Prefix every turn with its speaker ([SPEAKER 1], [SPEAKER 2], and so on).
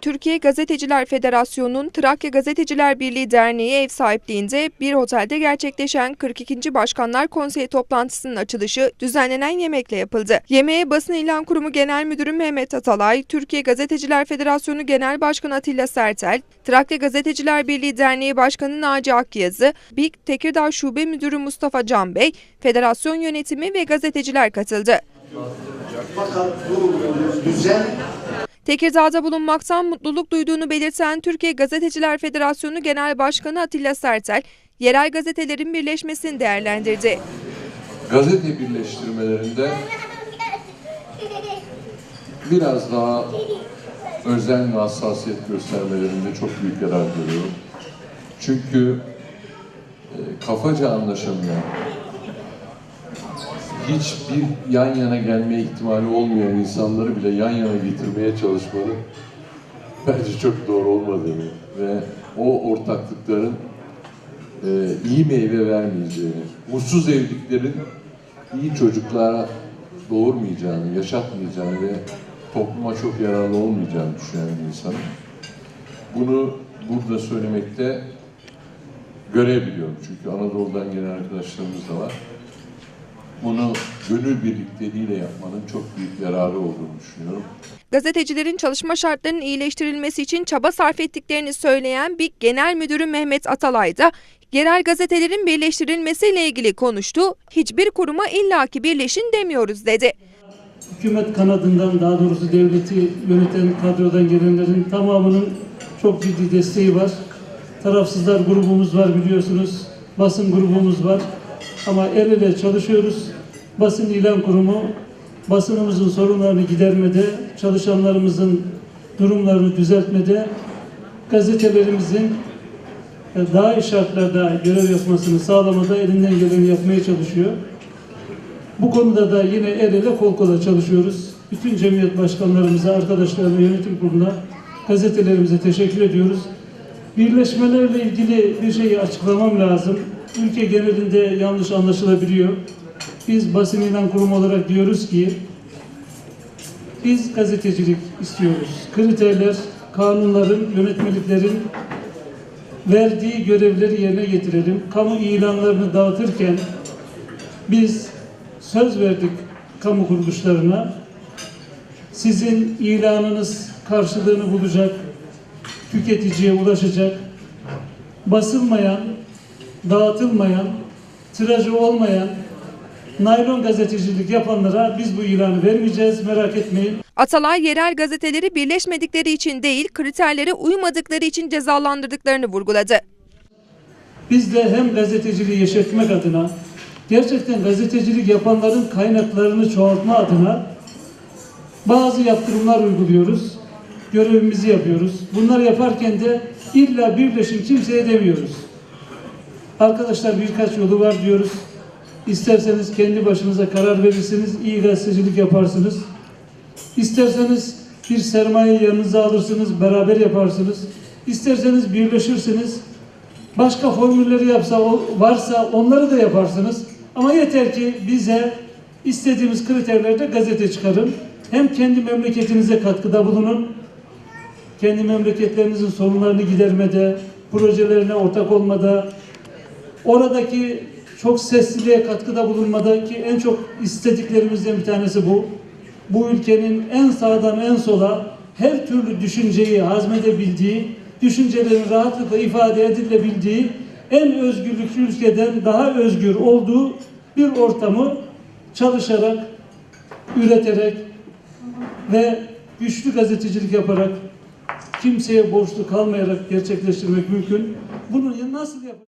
[SPEAKER 1] Türkiye Gazeteciler Federasyonu'nun Trakya Gazeteciler Birliği Derneği ev sahipliğinde bir otelde gerçekleşen 42. Başkanlar Konseyi toplantısının açılışı düzenlenen yemekle yapıldı. Yemeğe Basın İlan Kurumu Genel Müdürü Mehmet Atalay, Türkiye Gazeteciler Federasyonu Genel Başkanı Atilla Sertel, Trakya Gazeteciler Birliği Derneği Başkanı Naci Akyazı, BİK Tekirdağ Şube Müdürü Mustafa Can Bey, federasyon yönetimi ve gazeteciler katıldı.
[SPEAKER 2] Fakat bu düzen
[SPEAKER 1] Tekirdağ'da bulunmaktan mutluluk duyduğunu belirten Türkiye Gazeteciler Federasyonu Genel Başkanı Atilla Sertel, yerel gazetelerin birleşmesini değerlendirdi.
[SPEAKER 3] gazete birleştirmelerinde biraz daha özen ve hassasiyet göstermelerinde çok büyük yarar görüyorum. Çünkü e, kafaca anlaşamayan, hiçbir yan yana gelme ihtimali olmayan insanları bile yan yana getirmeye çalışmanın bence çok doğru olmadığını ve o ortaklıkların e, iyi meyve vermeyeceğini, mutsuz evliliklerin iyi çocuklara doğurmayacağını, yaşatmayacağını ve topluma çok yararlı olmayacağını düşünen bir insanım. Bunu burada söylemekte görebiliyorum. Çünkü Anadolu'dan gelen arkadaşlarımız da var. Bunu gönül birlikteliğiyle yapmanın çok büyük yararı olduğunu düşünüyorum.
[SPEAKER 1] Gazetecilerin çalışma şartlarının iyileştirilmesi için çaba sarf ettiklerini söyleyen BİK Genel Müdürü Mehmet Atalay da yerel gazetelerin birleştirilmesiyle ilgili konuştu. Hiçbir kuruma illaki birleşin demiyoruz dedi.
[SPEAKER 4] hükümet kanadından daha doğrusu devleti yöneten kadrodan gelenlerin tamamının çok ciddi desteği var. Tarafsızlar grubumuz var biliyorsunuz. Basın grubumuz var. Ama el ele çalışıyoruz. Basın ilan kurumu basınımızın sorunlarını gidermede, çalışanlarımızın durumlarını düzeltmede, gazetelerimizin daha iyi şartlarda görev yapmasını sağlamada elinden geleni yapmaya çalışıyor. Bu konuda da yine el ele kol kola çalışıyoruz. Bütün cemiyet başkanlarımıza, arkadaşlarına, yönetim kuruluna, gazetelerimize teşekkür ediyoruz. Birleşmelerle ilgili bir şeyi açıklamam lazım. Ülke genelinde yanlış anlaşılabiliyor. Biz basın ilan kurumu olarak diyoruz ki biz gazetecilik istiyoruz. Kriterler, kanunların, yönetmeliklerin verdiği görevleri yerine getirelim. Kamu ilanlarını dağıtırken biz söz verdik kamu kuruluşlarına. Sizin ilanınız karşılığını bulacak, tüketiciye ulaşacak. Basılmayan, dağıtılmayan, tirajı olmayan, naylon gazetecilik yapanlara biz bu ilanı vermeyeceğiz, merak etmeyin.
[SPEAKER 1] Atalay yerel gazeteleri birleşmedikleri için değil, kriterlere uymadıkları için cezalandırdıklarını vurguladı.
[SPEAKER 4] Biz de hem gazeteciliği yeşertmek adına, gerçekten gazetecilik yapanların kaynaklarını çoğaltma adına bazı yaptırımlar uyguluyoruz. Görevimizi yapıyoruz. Bunları yaparken de illa birleşim kimseye demiyoruz. Arkadaşlar birkaç yolu var diyoruz. İsterseniz kendi başınıza karar verirsiniz, iyi gazetecilik yaparsınız. İsterseniz bir sermaye yanınıza alırsınız, beraber yaparsınız. İsterseniz birleşirsiniz, Başka formülleri yapsa varsa onları da yaparsınız. Ama yeter ki bize istediğimiz kriterlerde gazete çıkarın. Hem kendi memleketinize katkıda bulunun. Kendi memleketlerinizin sorunlarını gidermede, projelerine ortak olmada, oradaki çok sesliliğe katkıda bulunmada ki en çok istediklerimizden bir tanesi bu. Bu ülkenin en sağdan en sola her türlü düşünceyi hazmedebildiği, düşüncelerin rahatlıkla ifade edilebildiği, en özgürlükçü ülkeden daha özgür olduğu bir ortamı çalışarak, üreterek ve güçlü gazetecilik yaparak kimseye borçlu kalmayarak gerçekleştirmek mümkün. Bunu nasıl yapacağız?